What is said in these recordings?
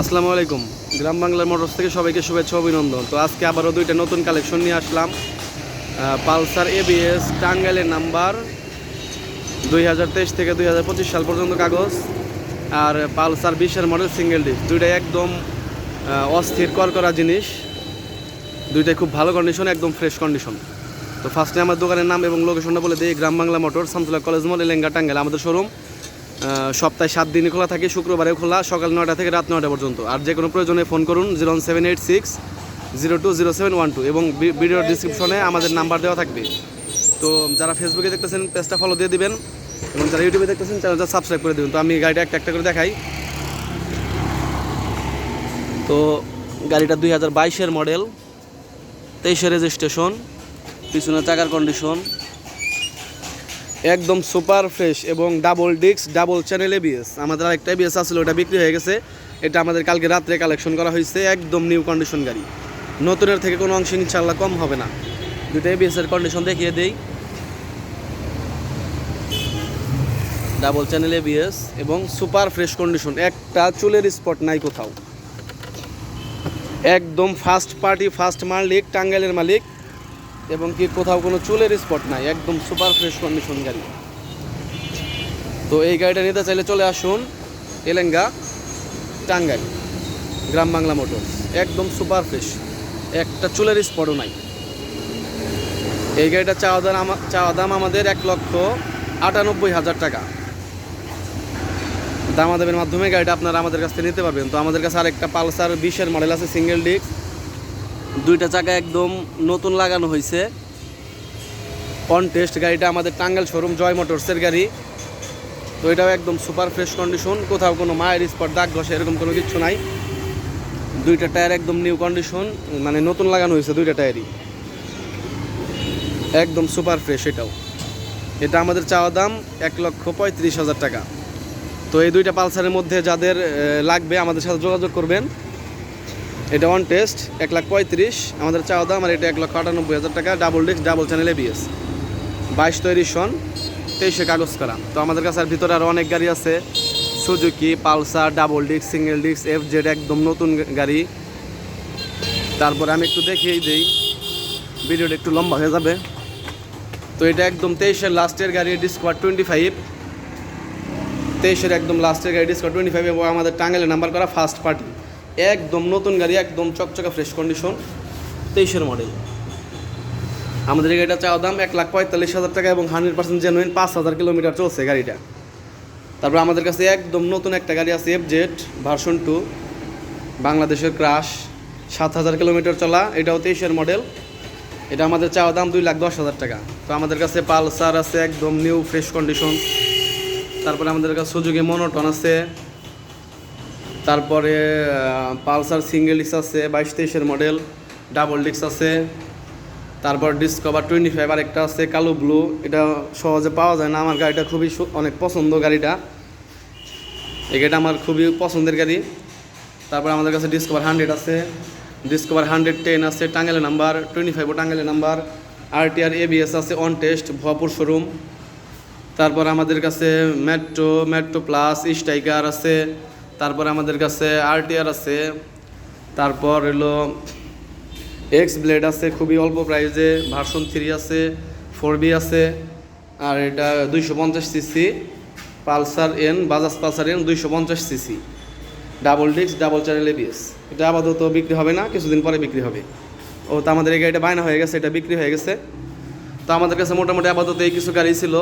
আসসালামু আলাইকুম। গ্রাম বাংলার মোটরস থেকে সবাইকে শুভেচ্ছা অভিনন্দন। তো আজকে আবারও দুইটা নতুন কালেকশন নিয়ে আসলাম। পালসার এবিএস টাঙ্গাইলের নাম্বার দুই হাজার তেইশ থেকে দুই হাজার পঁচিশ সাল পর্যন্ত কাগজ আর পালসার বিশের মডেল সিঙ্গেল ডিস্ক দুইটাই একদম অস্থির কর করা জিনিস। দুইটাই খুব ভালো কন্ডিশন একদম ফ্রেশ কন্ডিশন তো ফার্স্টে আমার দোকানের নাম এবং লোকেশনটা বলে দিই। Gram Bangla motor Shamsullah college mall, Elenga, Tangail. আমাদের শোরুম সপ্তাহে সাত দিনই খোলা থাকে, শুক্রবারেও খোলা, সকাল নয়টা থেকে রাত নয়টা পর্যন্ত। আর যে কোনো প্রয়োজনে ফোন করুন zero seven eight six, zero two zero seven one two এবং ভিডিওর ডিসক্রিপশনে আমাদের নাম্বার দেওয়া থাকবে। তো যারা ফেসবুকে দেখতেছেন পেজটা ফলো দিয়ে দিবেন এবং যারা ইউটিউবে দেখতেছেন চ্যানেলটা সাবস্ক্রাইব করে দেবেন। তো আমি গাড়িটা একটা একটা করে দেখাই। তো গাড়িটা দুই হাজার বাইশের মডেল তেইশে রেজিস্ট্রেশন পিছনে চাকার কন্ডিশন একদম সুপার ফ্রেশ এবং double disc, double channel ABS আমাদের আরেকটা এবিএস আসলে ওটা বিক্রি হয়ে গেছে। এটা আমাদের কালকে রাত্রে কালেকশন করা হয়েছে, একদম নিউ কন্ডিশন গাড়ি। নতুনের থেকে কোনো অংশ ইনশাল্লাহ কম হবে না। দুটো এবিএস এর কন্ডিশন দেখিয়ে দেই। ডাবল চ্যানেল এবিএস এবং সুপার ফ্রেশ কন্ডিশন একটা চুলের স্পট নাই কোথাও। একদম ফার্স্ট পার্টি ফার্স্ট মালিক, টাঙ্গাইলের মালিক। এবং কি কোথাও কোনো চুলের স্পট নাই, একদম সুপার ফ্রেশ কন্ডিশন গাড়ি। তো এই গাড়িটা নিতে চাইলে চলে আসুন, এলেঙ্গা, টাঙ্গাইল, গ্রাম বাংলা মোটর একদম সুপার ফ্রেশ, একটা চুলের স্পটও নাই। এই গাড়িটা চাওয়া দাম চাওয়া দাম আমাদের এক লক্ষ আটানব্বই হাজার টাকা। দামাদামের মাধ্যমে গাড়িটা আপনারা আমাদের কাছ থেকে নিতে পারবেন। তো আমাদের কাছে আরেকটা পালসার বিশের মডেল আছে, সিঙ্গেল ডিস্ক। দুইটা চাকা একদম নতুন লাগানো হয়েছে। অন টেস্ট গাড়িটা আমাদের টাঙ্গাল শোরুম জয় মোটরসের গাড়ি। তো এটাও একদম সুপার ফ্রেশ কন্ডিশন কোথাও কোনো মায়ের স্পট দাগ ঘষে এরকম কোনো কিছু নাই। দুইটা টায়ার একদম নিউ কন্ডিশন মানে নতুন লাগানো হয়েছে দুইটা টায়ারই একদম সুপার ফ্রেশ এটাও। এটা আমাদের চাওয়া দাম এক লক্ষ পঁয়ত্রিশ হাজার টাকা। তো এই দুইটা পালসারের মধ্যে যাদের লাগবে আমাদের সাথে যোগাযোগ করবেন। এটা অন টেস্ট এক লাখ পঁয়ত্রিশ, আমাদের চাওয়া দাম, আর এটা এক লক্ষ আটানব্বই হাজার টাকা double disc double channel ABS বাইশ তৈরি সন, তেইশে কাগজ করা। তো আমাদের কাছে আর ভিতরে আরও অনেক গাড়ি আছে, Suzuki, Pulsar double disc single disc F Z একদম নতুন গাড়ি। তারপরে আমি একটু দেখিয়েই দিই, ভিডিওটা একটু লম্বা হয়ে যাবে। তো এটা একদম তেইশের লাস্টের গাড়ি ডিসকোয়ার টোয়েন্টি ফাইভ তেইশের একদম লাস্টের গাড়ি ডিসকোয়ার টোয়েন্টি ফাইভ এবং আমাদের টাঙ্গাইলে নাম্বার করা ফার্স্ট পার্টি একদম নতুন গাড়ি, একদম চকচকা ফ্রেশ কন্ডিশন তেইশের মডেল আমাদের গাড়িটা চাওয়া দাম এক লাখ পঁয়তাল্লিশ হাজার টাকা এবং হান্ড্রেড পার্সেন্ট জেনুইন পাঁচ হাজার কিলোমিটার চলছে গাড়িটা। তারপর আমাদের কাছে একদম নতুন একটা গাড়ি আছে এফ জেড ভার্সন টু বাংলাদেশের ক্রাশ সাত হাজার কিলোমিটার চলা, এটাও তেইশের মডেল এটা আমাদের চাওয়া দাম দুই লাখ দশ হাজার টাকা। তো আমাদের কাছে পালসার আছে, একদম নিউ ফ্রেশ কন্ডিশন তারপরে আমাদের কাছে সুযোগে মনোটন আছে তারপরে পালসার সিঙ্গেল ডিস্ক আছে, বাইশ তেইশের মডেল, ডাবল ডিস্ক আছে, তারপর ডিসকভার টোয়েন্টি ফাইভ আরেকটা আছে, কালো ব্লু, এটা সহজে পাওয়া যায় না, আমার গাড়িটা খুবই অনেক পছন্দ গাড়িটা। এই গাড়িটা আমার খুবই পছন্দের গাড়ি। তারপর আমাদের কাছে ডিসকভার হান্ড্রেড আছে, ডিসকভার হান্ড্রেড টেন আছে টাঙ্গাইলের নাম্বার, টোয়েন্টি ফাইভও টাঙ্গাইলের নাম্বার আর আরটিআর এবিএস আছে অন টেস্ট ভরপুর শোরুম তারপর আমাদের কাছে মেট্রো মেট্রো প্লাস স্টাইকার আছে তারপর আমাদের কাছে আরটিআর আছে, তারপর হলো এক্স ব্লেড আছে, খুবই অল্প প্রাইসে ভার্সন থ্রি আছে ফোর বি আছে, আর এটা দুইশো পঞ্চাশ CC Pulsar N Bajaj Pulsar N দুইশো পঞ্চাশ CC double disc double channel ABS এটা আপাতত বিক্রি হবে না, কিছুদিন পরে বিক্রি হবে। ও, তো আমাদের এই গাড়িটা বায়না হয়ে গেছে, এটা বিক্রি হয়ে গেছে। তো আমাদের কাছে মোটামুটি আপাতত এই কিছু গাড়ি ছিল।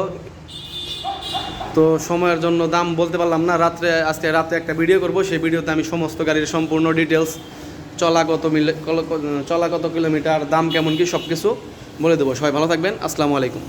তো সময়ের জন্য দাম বলতে পারলাম না। রাত্রে, আজকে রাতে একটা ভিডিও করব। সেই ভিডিওতে আমি সমস্ত গাড়ির সম্পূর্ণ ডিটেলস চলা কত মিলে চলা কত কিলোমিটার দাম কেমন কি সব কিছু বলে দেবো। সবাই ভালো থাকবেন। আসসালামু আলাইকুম।